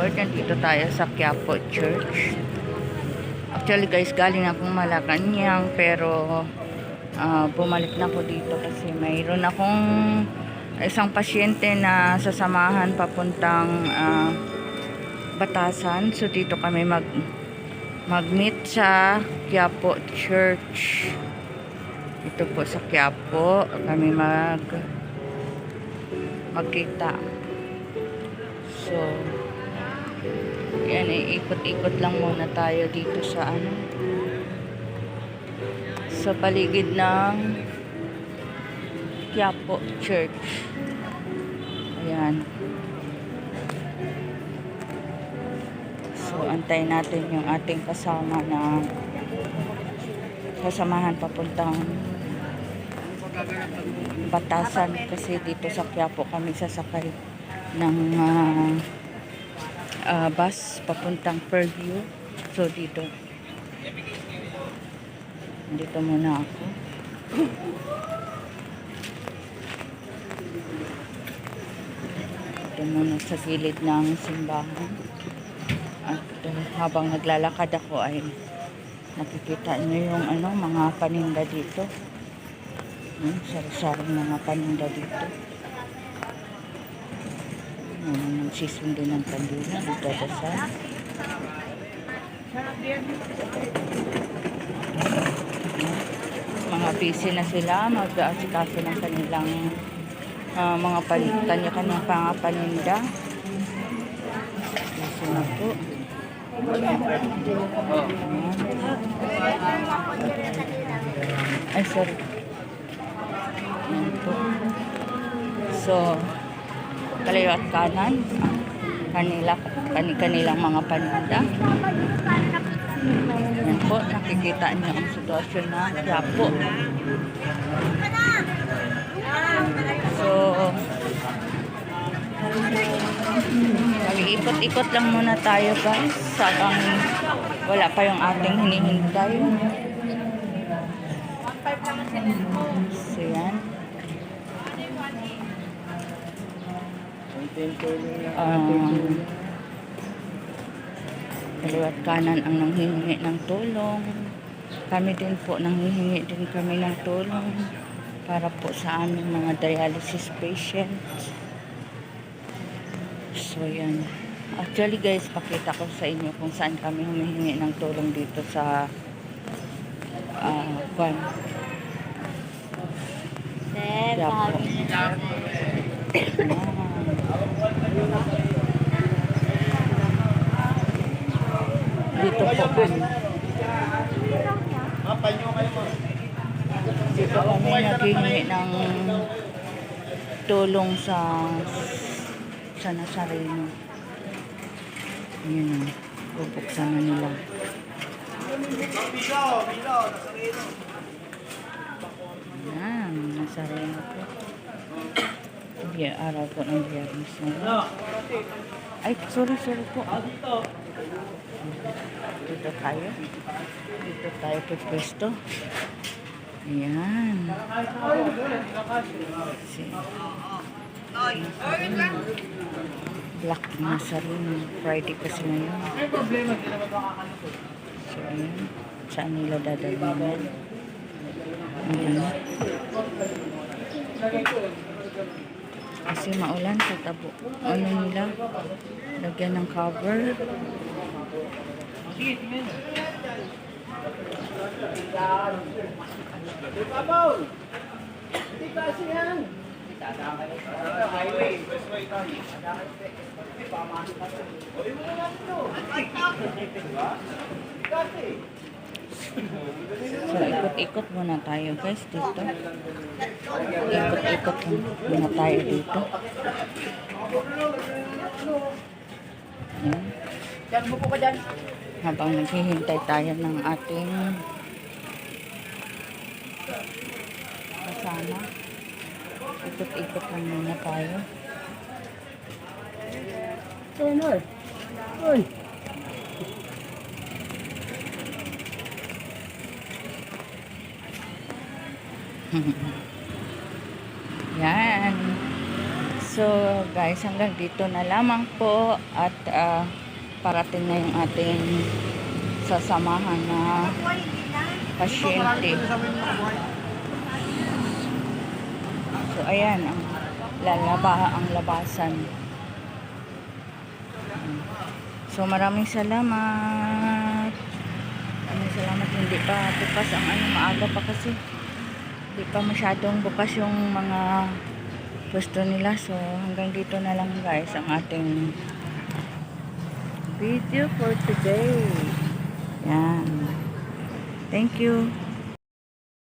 Lord, nandito tayo sa Quiapo Church. Actually guys, galing akong Malacanang pero ah, bumalik na ako dito kasi mayroon akong isang pasyente na sasamahan papuntang ah, Batasan. So dito kami mag mag-meet sa Quiapo Church. Ito po sa Quiapo kami mag magkita. So, yan, ikot-ikot lang muna tayo dito sa ano, sa paligid ng Quiapo Church. Ayan. So, antayin natin yung ating kasama na kasamahan papuntang Batasan kasi dito sa Quiapo kami sasakay ng ah, ah, bus papuntang Fairview. So dito. Dito muna ako. Dito muna sa gilid ng simbahan. At ah, habang naglalakad ako ay nakikita niyo yung ano, mga paninda dito. Hmm, sari-saring mga paninda dito. Hmm, nagsisundo ng kandila sa mga busy na sila mag-aasikaso ng kanilang ah, mga pan- kanya-kanyang mga paninda. Busy na po. Ay, sorry. So, kalayo at kanan, ang kanila, kani kanilang mga paninda. Yan po, nakikita niyo ang sitwasyon na Quiapo. So, mag-ikot-ikot lang muna tayo guys. Sabang wala pa yung ating hinihintay. So, yan. Um, kaliwat kanan ang nanghihingi ng tulong. Kami din po nanghihingi din kami ng tulong para po sa aming mga dialysis patients. So yan. Actually guys, pakita ko sa inyo kung saan kami humihingi ng tulong dito sa uh, Kwan. Sir, Quiapo. kami na. Dito po kami. Dito ng tulong sa sa Nazareno. Yun. Bubuksan na nila. Yan, Nazareno po. Araw po ng biyernes na. Ay, sorry, sorry po. Dito tayo. Dito tayo po pwesto. Ayan. Black Nazarene. Friday kasi ngayon. So, ayan. Saan nila dadalhin yan? Ayan. Kasi maulan sa tabo. Ano nila? Lagyan ng cover. So, ikot-ikot muna tayo guys dito. Ikot-ikot muna tayo dito. Ayan. Habang naghihintay tayo ng ating kasama. Ikot-ikot lang muna tayo. Ay, ay. Ay. Yan. So guys, hanggang dito na lamang po at ah, parating na yung ating sasamahan na pasyente. So ayan ang lalaba ang labasan. So maraming salamat. Maraming salamat hindi pa bukas ang ano maaga pa kasi. Hindi pa masyadong bukas yung mga gusto nila. So hanggang dito na lang guys ang ating video for today. Yan. Thank you.